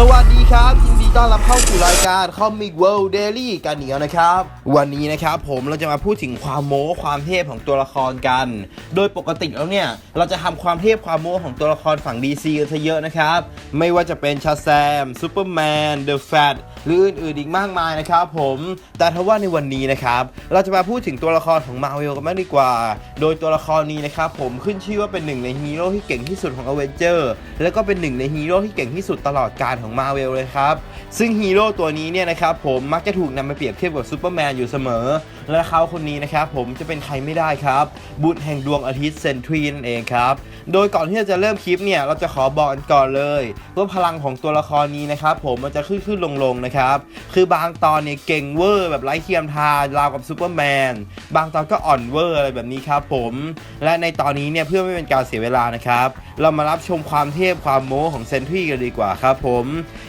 สวัสดีครับยินดีต้อนรับเข้าสู่รายการ Comic World Daily กันเหนียวนะครับ วันนี้นะครับผมเราจะมาพูดถึงความโม้ความเทพของตัวละครกัน โดยปกติแล้วเนี่ยเราจะทำความเทพความโม้ของตัวละครฝั่ง DC กันซะเยอะนะครับ ไม่ว่าจะเป็นชาแซมซูเปอร์แมนเดอะแฟต หรืออื่นๆอีกมากมายนะครับผม แต่ถ้าว่าในวันนี้นะครับ เราจะมาพูดถึงตัวละครของมาเวลกันมากดีกว่า โดยตัวละครนี้นะครับผมขึ้นชื่อว่าเป็นหนึ่งในฮีโร่ที่เก่งที่สุดของอเวนเจอร์แล้วก็เป็นหนึ่งในฮีโร่ที่เก่งที่สุดตลอดการของมาเวลเลยครับ ซึ่งฮีโร่ตัวนี้เนี่ยนะครับผมมักจะถูกนำมาเปรียบเทียบกับซูเปอร์แมนอยู่เสมอ และเขาคนนี้นะครับผมจะเป็นใครไม่ได้ครับ บุตรแห่งดวงอาทิตย์เซนทรีนั่นเองครับ โดยก่อนที่เราจะเริ่มคลิปเนี่ยเราจะขอบอกกันก่อนเลยว่าพลังของตัวละครนี้นะครับผมมันจะขึ้นขึ้นลงลงนะครับคือบางตอนเนี่ยเก่งเวอร์แบบไร้เทียมทานราวกับซูเปอร์แมนบางตอนก็อ่อนเวอร์อะไรแบบนี้ครับผมและในตอนนี้เนี่ยเพื่อไม่เป็นการเสียเวลานะครับเรามารับชมความเทพความโม้ของเซนทรีกันดีกว่าครับผม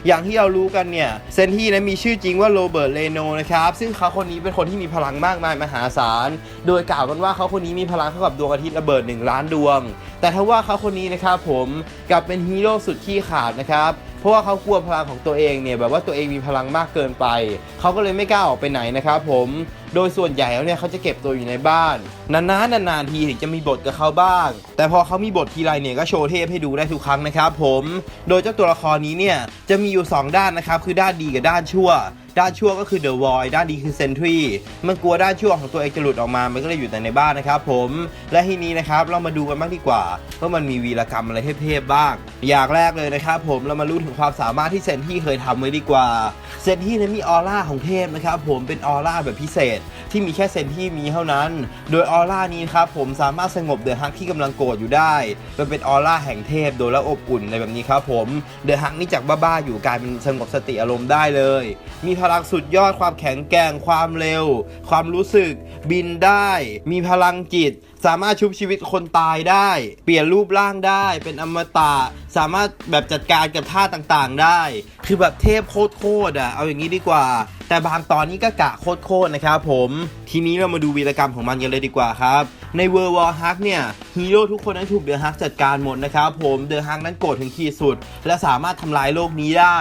อย่างที่เรารู้กันเนี่ยเซนทรีนั้นมีชื่อจริงว่าโรเบิร์ตเลโนนะครับซึ่งเขาคนนี้เป็นคนที่มีพลังมากมายมหาศาล โดยกล่าวกันว่าเขาคนนี้มีพลังเท่ากับดวงอาทิตย์ระเบิด 1 ล้านดวง แต่ถ้าว่าเขาคนนี้นะครับผมกลับเป็นฮีโร่สุดขี้ขาดนะครับเพราะว่าเขากลัวพลังของตัวเองเนี่ยแบบว่าตัวเองมีพลังมากเกินไป เขาก็เลยไม่กล้าออกไปไหนนะครับผม โดยส่วนใหญ่แล้วเนี่ยเขาจะเก็บตัวอยู่ในบ้าน นานๆนานๆทีถึงจะมีบทกับเขาบ้าง แต่พอเขามีบททีไรเนี่ยก็โชว์เทพให้ดูได้ทุกครั้งนะครับผม โดยเจ้าตัวละครนี้เนี่ยจะมีอยู่ 2 ด้านนะครับคือด้านดีกับด้านชั่ว ด้านชั่วก็คือ The Void ด้านดีคือ Sentry มันกลัวด้านชั่วของตัวเองจะหลุดออกมา มันก็เลยอยู่แต่ในบ้านนะครับผมและทีนี้นะครับเรามาดูกันบ้างดีกว่าว่ามันมีวีรกรรมอะไรเทพๆบ้าง อย่างแรกเลยนะครับผมเรามารู้ถึงความสามารถที่เซนที่เคยทำไว้ดีกว่า เซนที่นั้นมีออร่าของเทพนะครับผมเป็นออร่าแบบพิเศษ ที่มีแค่เซนที่มีเท่านั้น โดยออร่านี้ครับผมสามารถสงบเดือะฮักที่กำลังโกรธอยู่ได้มันเป็นออร่าแห่งเทพโดยแล้วอบอุ่นอะไรแบบนี้ครับผมเดือะฮักนี่จากบ้าๆอยู่กลายเป็นสงบสติอารมณ์ได้เลย มีพลังสุดยอดความแข็งแกร่งความเร็ว ความรู้สึก บินได้ มีพลังจิต สามารถชุบชีวิตคนตายได้ เปลี่ยนรูปร่างได้ เป็นอมตะสามารถแบบจัดการกับท่าต่างๆ ได้ คือแบบเทพโคตรๆอะเอาอย่างนี้ดีกว่า แต่บางตอนนี้ก็กะโคตรๆนะครับผม ทีนี้เรามาดูวีรกรรมของมันกันเลยดีกว่าครับ ในเวอร์วอลฮักเนี่ยฮีโร่ทุกคนนั้นถูกเดอะฮักจัดการหมดนะครับผมเดอะฮักนั้นโกรธถึงขีดสุด และสามารถทำลายโลกนี้ได้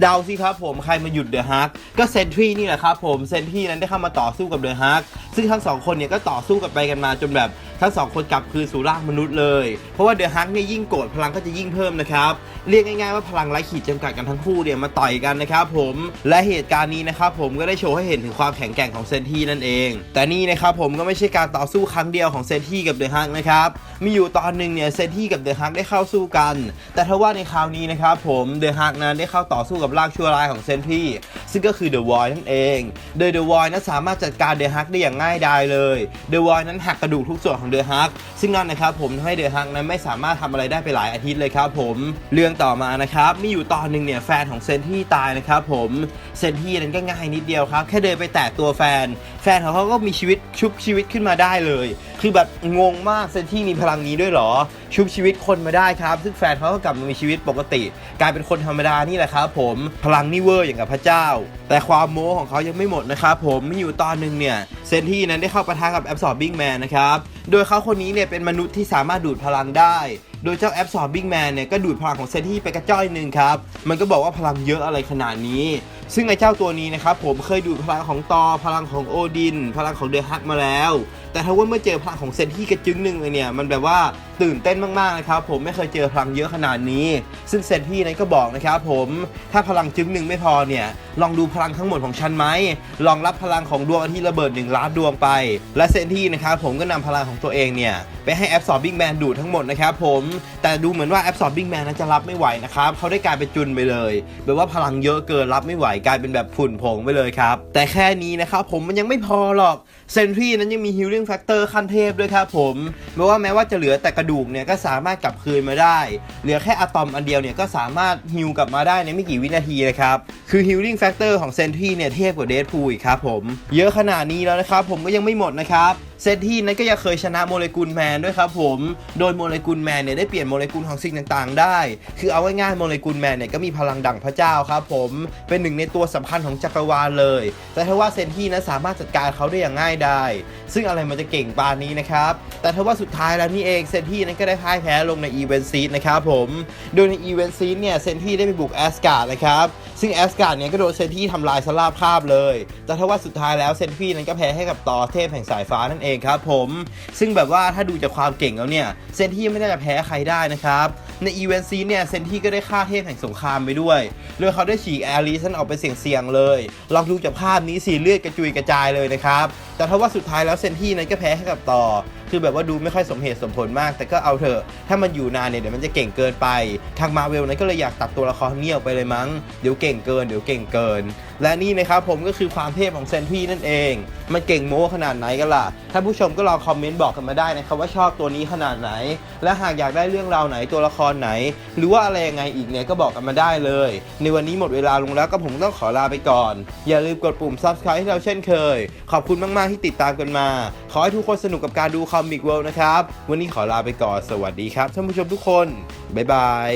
เดาสิครับผมใครมาหยุดเดอะฮักก็เซนทรีนี่แหละครับผมเซนทรีนั้นได้เข้ามาต่อสู้กับเดอะฮักซึ่งทั้งสองคนเนี่ยก็ต่อสู้กันไปกันมาจนแบบ ทั้งสองคนกลับคืนสู่ร่างมนุษย์เลย เพราะว่าเดอะฮักเนี่ยยิ่งโกรธพลังก็จะยิ่งเพิ่มนะครับ เรียกง่ายๆว่าพลังไร้ขีดจำกัดกันทั้งคู่เนี่ยมาต่อยกันนะครับผมและเหตุการณ์นี้นะครับผมก็ได้โชว์ให้เห็นถึงความแข็งแกร่งของเซนทีนั่นเอง แต่นี่นะครับผมก็ไม่ใช่การต่อสู้ครั้งเดียวของเซนทีกับเดอะฮักนะครับมีอยู่ตอนหนึ่งเนี่ยเซนทีกับเดอะฮักได้เข้าสู้กัน แต่ถ้าว่าในคราวนี้นะครับผมเดอะฮักนั้นได้เข้าต่อสู้กับร่างชั่วร้ายของเซนที ซึ่งก็คือเดอะวอยนั่นเอง โดยเดอะวอยนั้นสามารถจัดการเดอะฮักได้อย่างง่ายดายเลยเดอะวอยนั้นหักกระดูกทุกส่วนของเดอะฮักซึ่งนั่นนะครับผมทำให้เดอะฮักนั้นไม่สามารถทำอะไรได้ไปหลายอาทิตย์เลยครับผมเรื่องต่อมานะครับมีอยู่ตอนหนึ่งเนี่ยแฟนของเซนที่ตายนะครับผมเซนที่นั้นก็ง่ายนิดเดียวครับแค่เดินไปแตะตัวแฟนแฟนของเขาก็มีชีวิตชุบชีวิตขึ้นมาได้เลย คือแบบงงมากเซนที่มีพลังนี้ด้วยเหรอ ชุบชีวิตคนมาได้ครับ ซึ่งแฟนเขาก็กลับมามีชีวิตปกติ กลายเป็นคนธรรมดานี่แหละครับผมพลังนี่เวอร์อย่างกับพระเจ้า แต่ความโม้ของเขายังไม่หมดนะครับผมมีอยู่ตอนหนึ่งเนี่ยเซนที่นั้นได้เข้าปะทะกับ Absorbing Man นะครับโดยเขาคนนี้เนี่ยเป็นมนุษย์ที่สามารถดูดพลังได้ โดยเจ้าแอปสอบบิ๊กแมนเนี่ยก็ดูดพลังของเซนที่ไปกระจ้อยหนึ่งครับ มันก็บอกว่าพลังเยอะอะไรขนาดนี้ ซึ่งไอ้เจ้าตัวนี้นะครับผมเคยดูดพลังของตอพลังของโอดิน พลังของเดอะฮักมาแล้ว แต่ถ้าว่าเมื่อเจอพลังของเซนที่กระจึงหนึ่งเลยเนี่ยมันแบบว่าตื่นเต้นมากๆนะครับผมไม่เคยเจอพลังเยอะขนาดนี้ ซึ่งเซนที่นั้นก็บอกนะครับผมถ้าพลังจึงหนึ่งไม่พอเนี่ยลองดูพลังทั้งหมดของฉันไหมลองรับพลังของดวงอาทิตย์ระเบิดหนึ่งล้านดวงไป และเซนที่นะครับผมก็นำพลังของตัวเองเนี่ยไปให้ Absorbing Man ดูดทั้งหมดนะครับผมแต่ดูเหมือนว่า Absorbing Man นั้นจะรับไม่ไหวนะครับเขาได้กลายเป็นจุนไปเลยแบบว่าพลังเยอะเกินรับไม่ไหวกลายเป็นแบบฝุ่นผงไปเลยครับแต่แค่นี้นะครับผมมันยังไม่พอหรอกเซนทรีนั้นยังมีงแฟกเตอร์ขั้นเทพด้วยครับผมไม่ว่าแม้ว่าจะเหลือแต่กระดูกเนี่ยก็สามารถกลับคืนมาได้ เหลือแค่อะตอมอันเดียวเนี่ยก็สามารถฮิวกลับมาได้ในไม่กี่วินาทีนะครับ คือฮิลลิ่งแฟกเตอร์ของเซนทรีเนี่ยเทพกว่าเดดพูอีกครับผม เยอะขนาดนี้แล้วนะครับผมก็ยังไม่หมดนะครับ เซนที่นั้นก็ยังเคยชนะโมเลกุลแมนด้วยครับผม โดยโมเลกุลแมนเนี่ยได้เปลี่ยนโมเลกุลของสิ่งต่างๆ ได้ คือเอาง่ายๆโมเลกุลแมนเนี่ยก็มีพลังดั่งพระเจ้าครับผม เป็นหนึ่งในตัวสำคัญของจักรวาลเลย แต่ถ้าว่าเซนที่นั้นสามารถจัดการเขาได้อย่างง่ายได้ ซึ่งอะไรมันจะเก่งปานนี้นะครับ แต่ถ้าว่าสุดท้ายแล้วนี่เองเซนที่นั้นก็ได้พ่ายแพ้ลงในอีเวนต์ซีดนะครับผม โดยในอีเวนต์ซีดเนี่ยเซนที่ได้ไปบุกแอสการ์ดนะครับ ซึ่งแอสการ์ดเนี่ยก็โดนเซนที่ทำลายสลาบคาบเลย แต่ถ้าว่าสุดท้ายแล้วเซนที่นั้นก็แพ้ให้กับตอเทพแห่งสายฟ้านั่นเองครับผม ซึ่งแบบว่าถ้าดูจากความเก่งแล้วเนี่ยเซนที่ไม่ได้จะแพ้ใครได้นะครับ ในอีเวนต์ซีเนี่ยเซนที่ก็ได้ฆ่าเทพแห่งสงครามไปด้วยโดยเขาได้ฉีกแอลิสันออกไปเสี่ยงๆเลย ลองดูจากภาพนี้สีเลือดกระจุยกระจายเลยนะครับแต่ถ้าว่าสุดท้ายแล้วเซนที่นั้นก็แพ้ให้กับต่อ คือแบบว่าดูไม่ค่อยสมเหตุสมผลมาก แต่ก็เอาเถอะ ถ้ามันอยู่นานเนี่ยเดี๋ยวมันจะเก่งเกินไป ทางมาเวลนั้นก็เลยอยากตัดตัวละครเนี้ออกไปเลยมั้ง เดี๋ยวเก่งเกิน เดี๋ยวเก่งเกิน และนี่นะครับผมก็คือความเทพของเซนที่นั่นเอง มันเก่งโม้ขนาดไหนกันล่ะถ้าผู้ชมก็ลองคอมเมนต์บอกกันมาได้นะครับว่าชอบตัวนี้ขนาดไหน และหากอยากได้เรื่องราวไหนตัวละครไหน หรือว่าอะไรยังไงอีกเนี่ยก็บอกกันมาได้เลย ในวันนี้หมดเวลาลงแล้วก็ผมต้องขอลาไปก่อน อย่าลืมกดปุ่ม subscribe ให้เราเช่นเคย ขอบคุณมาก ๆ ที่ติดตามกันมา ขอให้ทุกคนสนุกกับการดูคอมิกเวิลด์นะครับวันนี้ขอลาไปก่อนสวัสดีครับท่านผู้ชมทุกคนบ๊ายบาย